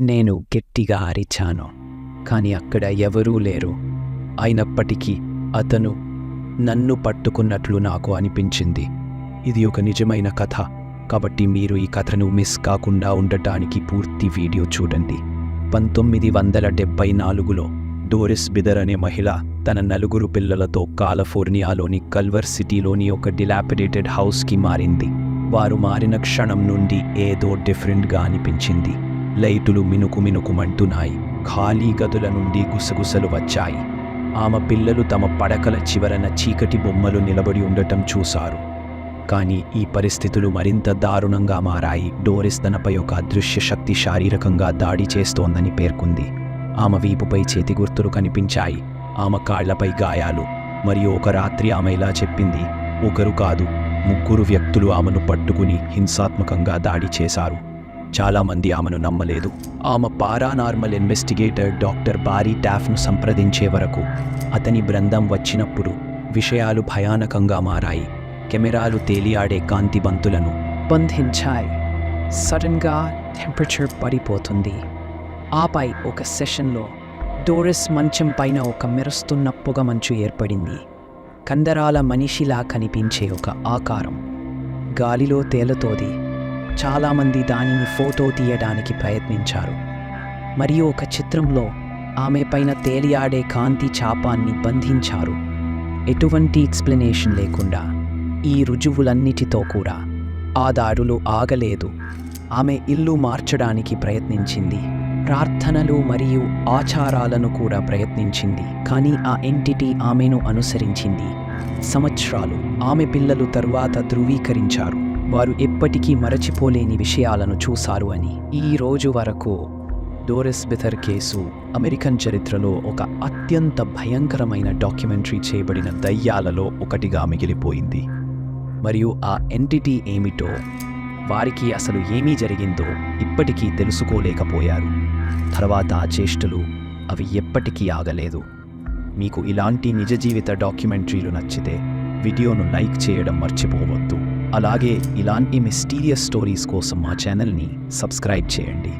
నేను గట్టిగా అరిచాను కాని అక్కడ ఎవరూ లేరు. అయినప్పటికీ అతను నన్ను పట్టుకున్నట్లు నాకు అనిపించింది. ఇది ఒక నిజమైన కథ కాబట్టి మీరు ఈ కథను మిస్ కాకుండా ఉండటానికి పూర్తి వీడియో చూడండి. పంతొమ్మిది వందల డెబ్బై నాలుగులో డోరిస్ బిదర్ అనే మహిళ తన నలుగురు పిల్లలతో కాలిఫోర్నియాలోని కల్వర్ సిటీలోని ఒక డిలాపిడేటెడ్ హౌస్కి మారింది. వారు మారిన క్షణం నుండి ఏదో డిఫరెంట్గా అనిపించింది. లైటులు మినుకు మినుకుమంటున్నాయి ఖాళీ గదుల నుండి గుసగుసలు వచ్చాయి. ఆమె పిల్లలు తమ పడకల చివరన చీకటి బొమ్మలు నిలబడి ఉండటం చూశారు. కానీ ఈ పరిస్థితులు మరింత దారుణంగా మారాయి. డోరిస్ తనపై ఒక అదృశ్య శక్తి శారీరకంగా దాడి చేస్తోందని పేర్కొంది. ఆమె వీపుపై చేతి గుర్తులు కనిపించాయి. ఆమె కాళ్ళపై గాయాలు. మరియు ఒక రాత్రి ఆమె ఇలా చెప్పింది. ఒకరు కాదు ముగ్గురు వ్యక్తులు ఆమెను పట్టుకుని హింసాత్మకంగా దాడి చేశారు. చాలామంది ఆమెను నమ్మలేదు. ఆమె పారానార్మల్ ఇన్వెస్టిగేటర్ డాక్టర్ బారీ టాఫ్ను సంప్రదించే వరకు అతని బృందం వచ్చినప్పుడు విషయాలు భయానకంగా మారాయి. కెమెరాలు తేలియాడే కాంతి బంతులను బంధించాయి. సడన్గా టెంపరేచర్ పడిపోతుంది. ఆపై ఒక సెషన్లో డోరస్ మంచం పైన ఒక మెరుస్తున్న పొగమంచు ఏర్పడింది. కందరాల మనిషిలా కనిపించే ఒక ఆకారం. గాలిలో తేలతోది. చాలామంది దానిని ఫోటో తీయడానికి ప్రయత్నించారు. మరియు ఒక చిత్రంలో ఆమె పైన తేలియాడే కాంతి చాపాన్ని బంధించారు. ఎటువంటి ఎక్స్ప్లెనేషన్ లేకుండా ఈ రుజువులన్నిటితో కూడా ఆ దాడులు ఆగలేదు. ఆమె ఇల్లు మార్చడానికి ప్రయత్నించింది. ప్రార్థనలు మరియు ఆచారాలను కూడా ప్రయత్నించింది. కానీ ఆ ఎంటిటీ ఆమెను అనుసరించింది. సంవత్సరాలు ఆమె పిల్లలు తరువాత ధృవీకరించారు. వారు ఎప్పటికీ మరచిపోలేని విషయాలను చూశారు అని. ఈ రోజు వరకు డోరెస్ బిథర్ కేసు అమెరికన్ చరిత్రలో ఒక అత్యంత భయంకరమైన డాక్యుమెంటరీ చేయబడిన దయ్యాలలో ఒకటిగా మిగిలిపోయింది. మరియు ఆ ఎంటిటీ ఏమిటో వారికి అసలు ఏమీ జరిగిందో ఇప్పటికీ తెలుసుకోలేకపోయారు. తర్వాత ఆ చేష్టలు అవి ఎప్పటికీ ఆగలేదు. మీకు ఇలాంటి నిజ జీవిత డాక్యుమెంటరీలు నచ్చితే వీడియోను లైక్ చేయడం మర్చిపోవద్దు. అలాగే ఇలాంటి మిస్టీరియస్ స్టోరీస్ కోసం మా ఛానల్ని సబ్స్క్రైబ్ చేయండి.